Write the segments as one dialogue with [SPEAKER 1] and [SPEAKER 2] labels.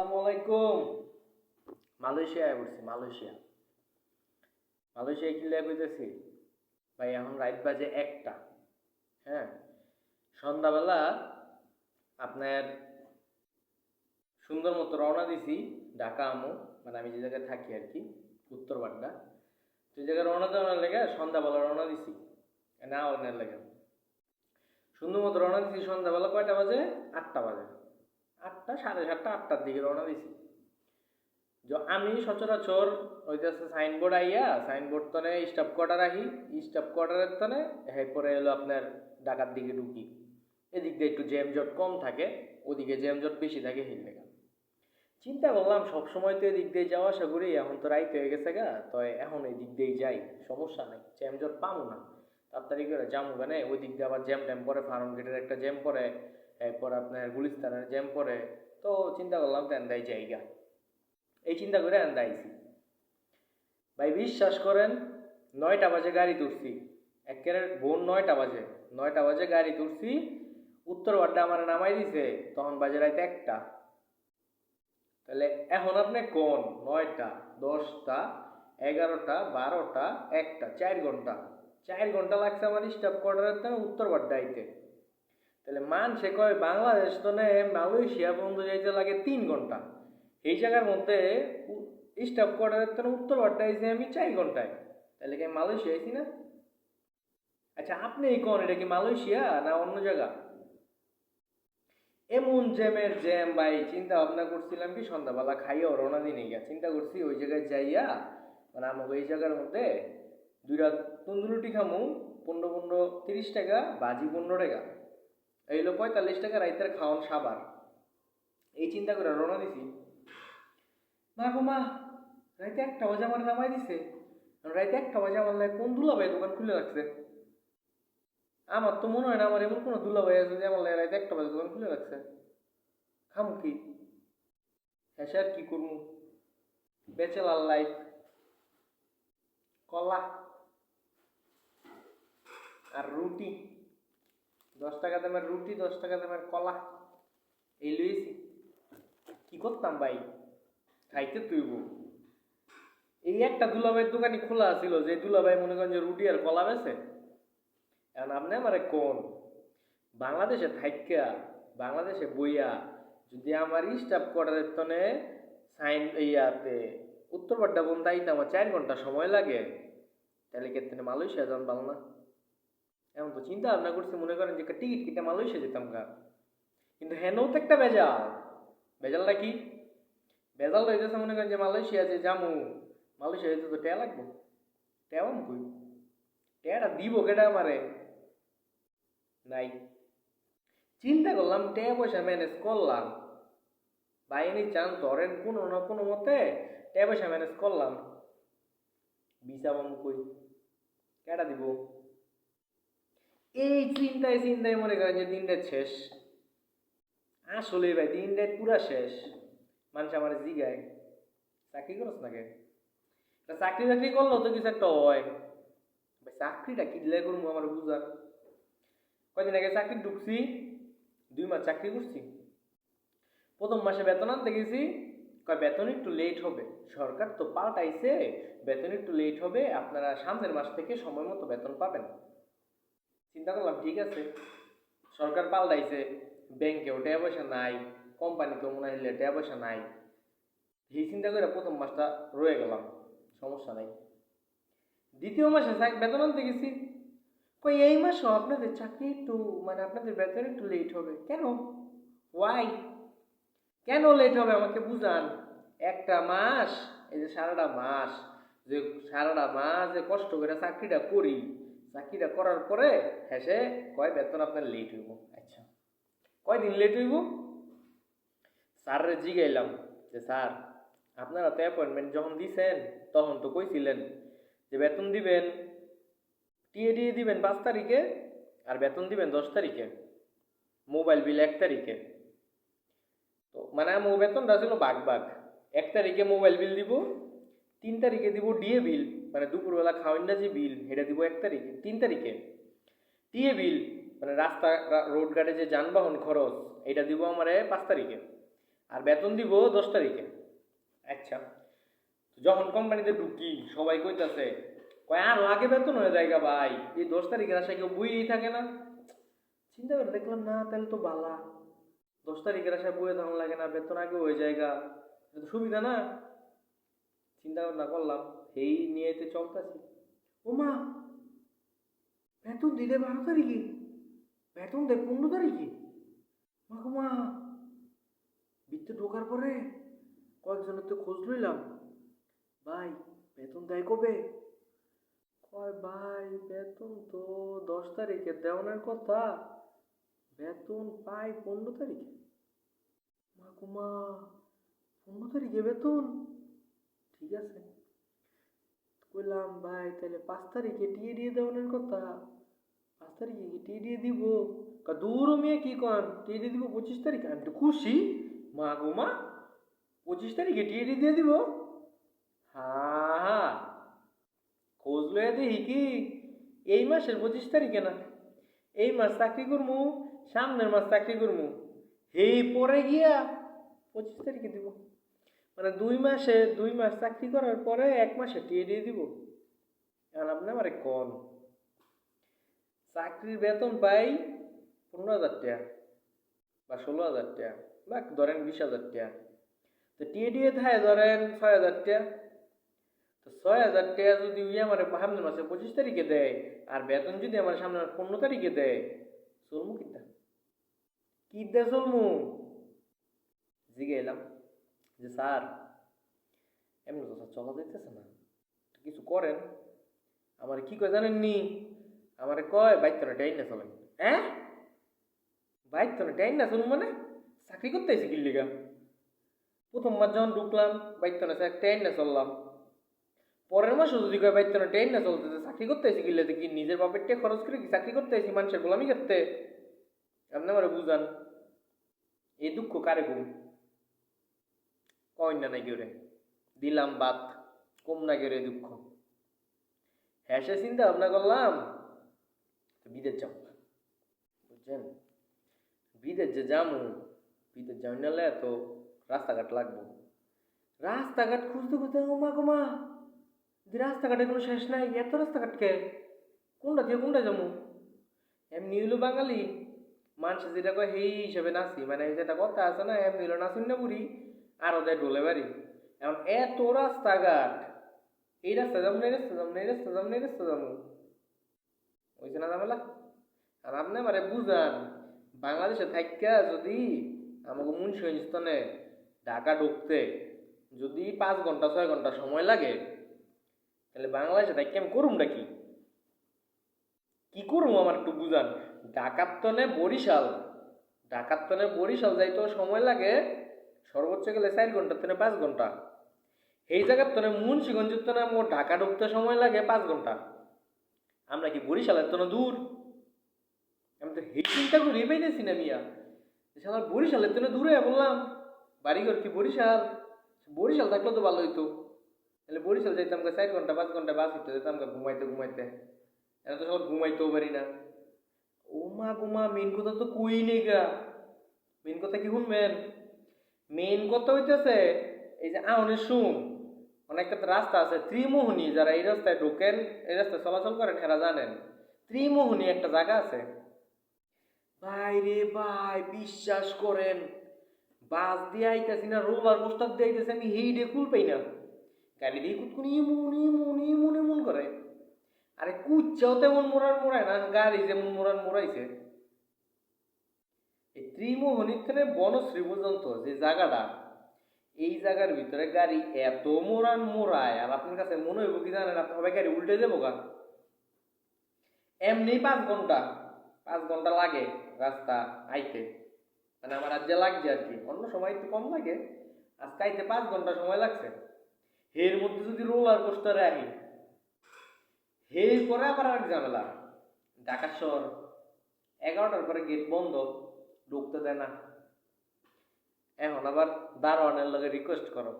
[SPEAKER 1] আসসালামু আলাইকুম মালয়েশিয়ায় পড়ছি মালয়েশিয়া। মালয়েশিয়া কি কইতেছি ভাই, এখন রাত বাজে একটা হ্যাঁ? সন্ধ্যাবেলা আপনার সুন্দর মতো রওনা দিছি, ঢাকা আমু মানে আমি যে জায়গায় থাকি আর কি উত্তর বাড্ডা এই জায়গায় রওনা দেওয়ার লেগে সন্ধ্যাবেলা রওনা দিছি, না অন্যের লেগে। সুন্দর মতো রওনা দিছি সন্ধ্যাবেলা কয়টা বাজে? আটটা বাজে। আটটা, সাড়ে সাতটা, আটটার দিকে রওনা দিছি। আমি সচরাচর হইতেছে সাইনবোর্ড আইয়া সাইনবোর্ড তনে স্টাফ কোয়ার্টার আহি স্টাফ কোয়ার্টারের তনে এরপরে এলো আপনার ঢাকার দিকে ঢুকি। এদিক দিয়ে একটু জ্যাম জট কম থাকে, ওদিকে জ্যাম জট বেশি থাকে, হিল চিন্তা করলাম, সবসময় তো এদিক দিয়ে যাওয়া আসা করি, এখন তো রাইত হয়ে গেছে গা, তো এখন এই দিক দিয়েই যাই, সমস্যা নাই জ্যাম জট পাবো না। তাড়াতাড়ি করে যাব কেন ওই দিক দিয়ে আবার জ্যাম ট্যাম পরে ফার্ম গেটের একটা জ্যাম পরে এরপর আপনার গুলিস্তানের জ্যাম পরে তো চিন্তা করলাম তো এন্দাই জায়গা। এই চিন্তা করে এন্দা আইছি ভাই, বিশ্বাস করেন, নয়টা বাজে গাড়ি তুলছি। একেবারে ভোর নয়টা বাজে। নয়টা বাজে গাড়ি তুলছি, উত্তর বাড্ডা আমার নামাই দিছে, তখন বাজে রাইতে একটা। তাহলে এখন আপনি কোন? নয়টা, দশটা, এগারোটা, বারোটা, একটা, চার ঘণ্টা। চার ঘণ্টা লাগছে আমার স্টাফ কোয়ার্টারের উত্তর বাড্ডা আইতে। তাহলে মান সে কয় বাংলাদেশ তো নে মালয়েশিয়া পর্যন্ত যাইতে লাগে তিন ঘণ্টা। এই জায়গার মধ্যে স্টাফ কোয়ার্টারের তো উত্তর বাড্ডা আইছি আমি চার ঘন্টায়। তাহলে কি মালয়েশিয়া আইছি না? আচ্ছা আপনি এই কোন, এটা কি মালয়েশিয়া না অন্য জায়গা? এমন জ্যামের জ্যাম ভাই, চিন্তা ভাবনা করছিলাম কি, সন্ধ্যাবেলা খাইয়া রওনা দিনে গিয়া। চিন্তা করছি ওই জায়গায় যাইয়া মানে আমাকে এই জায়গার মধ্যে দুইটা তন্দুর রুটি খামু, পনেরো পনেরো তিরিশ টাকা, বাজি পনেরো টাকা। এই হলো পঁয়তাল্লিশ টাকা রাইতের খাওয়ান সাবার। এই চিন্তা করে রওনা দিছি। মা গো মা, রাইতে একটা বাজে আমার নামাই দিছে। রাইতে একটা বাজে আমার লাগে কোন দুলাভাই দোকান খুলে রাখছে? আমার তো মনে হয় না আমার এমন কোনো দুলাভাই আছে যে আমার লাগে রাইতে একটা বাজে দোকান খুলে রাখছে। খামু কি? হ্যাঁ স্যার কি করব? Bachelor life. কলা। আর রুটি। দশ টাকা দামের রুটি, দশ টাকা দামের কলা। এই লইছি। কি করতাম ভাই? খাইতে তুইব। এই একটা দুলাভাইয়ের দোকানই খোলা ছিল যে দুলাভাই মনে করেন যে রুটি আর কলা বেছে এখন আপনি আমারে কোন? বাংলাদেশে থাইকা, বাংলাদেশে বইয়া, যদি আমার স্টাফ কোয়ার্টারের তনে সাইন ইয়াতে উত্তর পাড্ডা বন্ধ আইতে আমার চার ঘণ্টা সময় লাগে, তাহলে কেতনে মালয়েশিয়া যান পাল এমন তো চিন্তা ভাবনা করছি, মনে করেন যে টিকিট কিটা মালয়েশিয়া যেতাম গা। কিন্তু হেনও তো একটা বেজাল। বেজালটা কি? বেজাল হইতেছে মনে করেন যে মালয়েশিয়া যে যামু মালয়েশিয়া যেতে তো ট্যা লাগবো। ট্যাও কই? ট্যাটা দিব কেটা আমারে? নাই। চিন্তা করলাম, ট্যা পয়সা ম্যানেজ করলাম। বাইনি চান ধরেন কোনো না কোনো মতে ট্যা পয়সা ম্যানেজ করলাম। ভিসা কই? কেটা দিব? এই চিন্তায় চিন্তায় মনে করেন যে দিনটা শেষ। আসলে ভাই, দিনটা পুরা শেষ। মানুষ আমার জিগায়। চাকরি করস না কে চাকরি বাকরি করল তো কিছু একটা হয়। চাকরিটা কি দিলে করব আমার বুঝার? কয়দিন আগে চাকরি ঢুকছি, দুই মাস চাকরি করছি। প্রথম মাসে বেতন আনতে গেছি। কয়, বেতন একটু লেট হবে। সরকার তো পাল্টাইছে, বেতন একটু লেট হবে। আপনারা সামনের মাস থেকে সময় মতো বেতন পাবেন। চিন্তা করলাম, ঠিক আছে। সরকার পাল্টাইছে, ব্যাংকেও টাকা পয়সা নাই কোম্পানিতেও মনে হইলে টাকা পয়সা নাই। এই চিন্তা করে প্রথম মাসটা রয়ে গেলাম, সমস্যা নাই। দ্বিতীয় মাসে বেতন আনতে গেছি। কই, এই মাসও আপনাদের চাকরি একটু মানে আপনাদের বেতন একটু লেট হবে। কেন? ওয়াই কেন লেট হবে আমাকে বুঝান? একটা মাস, এই যে সারাটা মাস, যে সারাটা মাস যে কষ্ট করে চাকরিটা করি। চাকরিটা করার পরে হেসে কয়, বেতন আপনার লেট হইব। আচ্ছা। কয়দিন লেট হইব? স্যারের জিগাইলাম যে, স্যার, আপনারা তো অ্যাপয়েন্টমেন্ট যখন দিছেন, তখন তো কইছিলেন যে, বেতন দিবেন টিএ দিয়ে দিবেন পাঁচ তারিখে আর বেতন দিবেন দশ তারিখে। মোবাইল বিল এক তারিখে। তো মানে আমার বেতনটা ছিল বাঘ বাঘ। এক তারিখে মোবাইল বিল দিব, তিন তারিখে দিব ডিএ বিল। মানে দুপুরবেলা খাওয়ান না যে বিল, এটা দিব এক তারিখে, তিন তারিখে। টিএ বিল মানে রাস্তা রোড ঘাটে যে যানবাহন খরচ, এটা দিব আমার পাঁচ তারিখে। আর বেতন দিব দশ তারিখে। আচ্ছা যখন কোম্পানিতে ঢুকি, সবাই কইতাছে, কয়, আরও আগে বেতন হয়ে যায় ভাই, এই দশ তারিখের আশা কেউ বইয়েই থাকে না? চিন্তা করে দেখলাম, না, তাহলে তো বালা। দশ তারিখের আশা বইয়ে তখন লাগে না, বেতন আগে হয়ে যায় গা। সুবিধা না? চিন্তা ভাবনা করলাম। এই নিয়ে তো চলতেছি। ও মা বেতন দিলে বারো তারিখে? বেতন দেয় পনেরো তারিখে? মা গো মা, বৃত্তে ঢোকার পরে কয়েকজনের তো খোঁজ লইলাম। ভাই, বেতন দেয় কবে? কয়, ভাই, বেতন তো দশ তারিখে, দেওয়ানোর কথা। বেতন পাই পনেরো তারিখে। মা গো মা, পনেরো তারিখে বেতন? ঠিক আছে। কইলাম, ভাই তাহলে পাঁচ তারিখে টিয়ে দিয়ে দেওয়ানোর কথা। পাঁচ তারিখে কি টিয়ে দিয়ে দিব? দূর মেয়ে, কি কন টিয়ে দিয়ে দিব পঁচিশ তারিখে? আমি তো খুশি। মা গো মা, পঁচিশ তারিখে টিয়ে দিয়ে দিব? হ্যাঁ হ্যাঁ খোঁজ দেখি কি, এই মাসের পঁচিশ তারিখে না, এই মাস চাকরি করমু, সামনের মাস চাকরি করমু এই পরে গিয়া পঁচিশ তারিখে দিব। মানে দুই মাসে, দুই মাস চাকরি করার পরে এক মাসে টিয়ে দিয়ে দিব। এখন আপনি আমারে কন, চাকরির বেতন পাই পনেরো হাজার টাকা বা ষোলো হাজার টাকা বা ধরেন বিশ হাজার টাকা। তো টিয়ে থাকে ধরেন ছয় হাজার টাকা। তো ছয় হাজার টাকা যদি ওই আমার সামনের মাসে পঁচিশ তারিখে দেয় আর বেতন যদি আমার সামনের পনেরো তারিখে দেয়, চলমু কিতা কিতা চলমু? জিগে এলাম যে, স্যার, এমনি তো স্যার চলা যাইতেছে না। কিছু করেন। আমার কি কয় জানেন নি আমারে কয় বাইক তো না টাইন না চলেন। হ্যাঁ বাইক তো না টাইন না চলুন মানে? চাকরি করতে এসে কিল্লিগা? প্রথমবার যখন ঢুকলাম বাইক তো না টাইন না চললাম। পরের মাসে যদি কয় বাইক তো না টাইন না চলতে চাকরি করতে এসে কিনলে কি নিজের বাপের টেক খরচ করে কি চাকরি করতে এসি মানুষের গোলামি করতে? আপনি আমার বুঝান। এই দুঃখ কারে কম? কয় না নাই কেউ রে দিলাম বাত, কম না রে দুঃখ। হ্যাসে চিন্তা ভাবনা করলাম বিদেশ যাও। বুঝছেন? বিদেশ যে যামু, বিদেশ যাও নালে তো রাস্তাঘাট লাগবো। রাস্তাঘাট খুঁজতে খুঁজতে গোমা গোমা রাস্তাঘাটে কোনো শেষ নাই, এত রাস্তাঘাট কে? কোনটা দিয়ে কোনটা যাব এমনি হইল বাঙালি, মানুষ যেটা কয় সেই হিসাবে নাচি। মানে যেটা কথা আছে না, এমনি হইল নাচুন না বুড়ি। আরও দেয় ডোলে বাড়ি। এখন এত রাস্তাঘাট। এই রাস্তা যাব না, এই রাস্তা যাব না, এই রাস্তা যাব না, এই রাস্তা যাব। ওইছে না ঝামেলা? আর আপনি মানে বুঝান, বাংলাদেশে থাইকা যদি আমাকে মুন্সিগঞ্জস্থানে ঢাকা ঢুকতে যদি পাঁচ ঘণ্টা, ছয় ঘণ্টা সময় লাগে, তাহলে বাংলাদেশে থাইকে আমি করুমটা কি? কি করুম আমার একটু বুঝান? ডাকাতনে বরিশাল ডাকাতনে বরিশাল যাইতেও সময় লাগে সর্বোচ্চ গেলে চার ঘণ্টা থেকে পাঁচ ঘণ্টা। এই জায়গার তনে মুন্সিগঞ্জের তনে মোট ঢাকা ঢুকতে সময় লাগে পাঁচ ঘণ্টা। আমরা কি বরিশালের তনে দূর? আমি তো এই চিন্তা করি পাইতেছি না মিয়া। আমার বরিশালের তনে দূরে বললাম, বাড়িঘর কি বরিশাল? বরিশাল থাকলে তো ভালো হইতো। তাহলে বরিশাল যাইতাম চার ঘণ্টা, পাঁচ ঘণ্টা বাস হইতে যেতাম ঘুমাইতে ঘুমাইতে। এখন তো সব ঘুমাইতেও পারি না। ও মা গুমা মেন কথা তো কই নেই গা। মেন কথা কি শুনবেন? মেন কথা হইতেছে, এই যে আউনের শুন অনেকটা তো রাস্তা আছে, ত্রিমোহনী যারা এই রাস্তায় ঢোকেন, এই রাস্তায় চলাচল করেন এরা জানেন, ত্রিমোহনী একটা জায়গা আছে। ভাই রে ভাই, বিশ্বাস করেন, বাস দিয়ে আইতেছি না রোলার কোস্টার দিয়ে আইতেছি, আমি হেইডে কুল পাই না। গাড়ি দিয়ে কুতকুনি ইমুন ইমুন ইমুন ইমুন করে। আরে কুচ্চাও তেমন মোড়ার মোড়ায় না, গাড়ি যেমন মোড়ার মোড়াইছে। এই ত্রিমোহনীর থেকে বনশ্রী পর্যন্ত যে জায়গাটা, এই জায়গার ভিতরে গাড়ি এত মোড়ান মোড়ায়, আর আপনার কাছে মনে হইব কি জানেন আপনি সবাই গাড়ি উল্টে দেবো গা। এমনি পাঁচ ঘণ্টা পাঁচ ঘণ্টা লাগে রাস্তা আইতে। মানে আমার আজ লাগছে আর কি, অন্য সময় একটু কম লাগে, আজকে আইতে পাঁচ ঘণ্টা সময় লাগছে। এর মধ্যে যদি রোলার কোস্টারে আহি এর পরে আবার আর ঝামেলা। ঢাকা শহর, এগারোটার পরে গেট বন্ধ। ঢুকতে দেয় না। এখন আবার দারোয়ানের লগে রিকোয়েস্ট করো।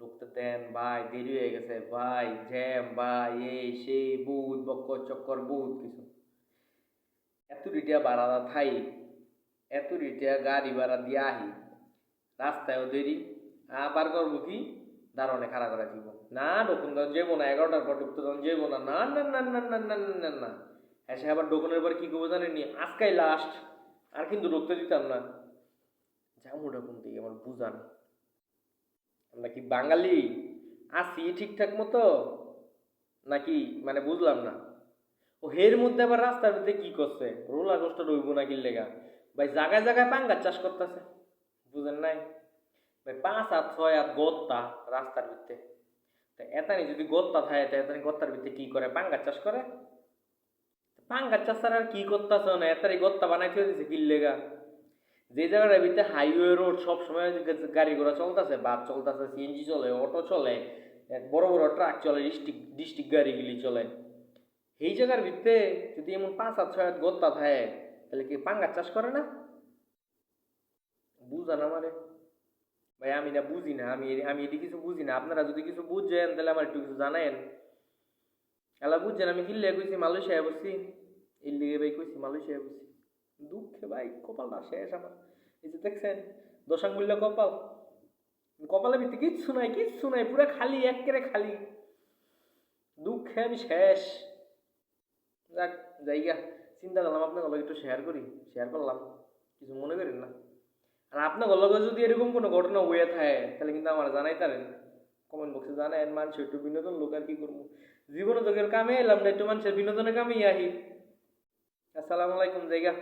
[SPEAKER 1] ঢুকতে দেন, ভাই, দেরি হয়ে গেছে, ভাই, জ্যাম, ভাই, এই, সেই বুধ বক্কর, চক্কর বুধ কিছু। এত রিটিয়া ভাড়া থাই এত রিটিয়া গাড়ি ভাড়া দিয়ে আহি, রাস্তায়ও দেরি, আবার করব কি? দারণে খাড়া করে দিব। না ডকুন তখন যাব না, এগারোটার পর ঢুকতে তখন যাব না। না না না না না না না না এসে আবার ডকুনের পর কি করব জানেননি? আজকাই লাস্ট আর কিন্তু ঢুকতে দিতাম না। যাব ডকুন থেকে আমার বুঝান। আমরা কি বাঙালি? আসি ঠিকঠাক মতো? নাকি মানে বুঝলাম না। ও হের মধ্যে আবার রাস্তার মধ্যে কি করছে? রোলা কষ্ট রইব না কি লেগা? ভাই জায়গায় জায়গায় পাঙ্গার চাষ করতেছে। বুঝেন নাই? ভাই, পাঁচ হাত ছয় হাত গত্তা রাস্তার ভিতরে। তা এতানি যদি গত্তা থাকে, তা এতানি গত্তার ভিতরে কি করে? পাঙ্গার চাষ করে? পাঙ্গার চাষ ছাড়া আর কি করতেছে না? এতারি গত্তা বানাই দিছে কি লেগা। যে জায়গাটার ভিতরে হাইওয়ে রোড সব সময় গাড়ি ঘোড়া চলতেছে, বাস চলতেছে সিএনজি চলে অটো চলে বড় বড় ট্রাক চলে ডিস্ট্রিক্ট ডিস্ট্রিক্ট গাড়িগুলি চলে। এই জায়গার ভিতরে যদি এমন পাঁচ হাত ছয় গত্তা থাকে, তাহলে কি পাঙ্গার চাষ করে না? বুঝান আমারে। ভাই, আমি না বুঝি না, আমি আমি এটি কিছু বুঝি না। আপনারা যদি কিছু বুঝেন, তাহলে আমার একটু কিছু জানায়েন। এলা বুঝছেন, আমি কিল্লে কইছি, মালয়েশিয়ায় বসছি। এর লিগে ভাই কইছি, মালয়েশিয়ায় বসছি। দুঃখে ভাই, কপালটা শেষ আমার। এই যে দেখছেন, দশাঙ্গুল্য কপাল। কপালের ভিতরে কিচ্ছু নাই কিচ্ছু নাই, পুরো খালি একেবারে খালি। দুঃখে আমি শেষ। যাক জায়গা চিন্তা করলাম আপনার লগে একটু শেয়ার করি। শেয়ার করলাম, কিছু মনে করেন না। আর আপনার লগে যদি এরকম কোনো ঘটনা হয়ে থাকে, তাহলে কিন্তু আমার জানাই তারেন কমেন্ট বক্সে জানায়েন, মানুষ একটু বিনোদন লোক আর কি করব। জীবনে তো কেউ কামে এলাম না একটু মানুষের বিনোদনের কামেই আহি। আসসালামু আলাইকুম জায়গা।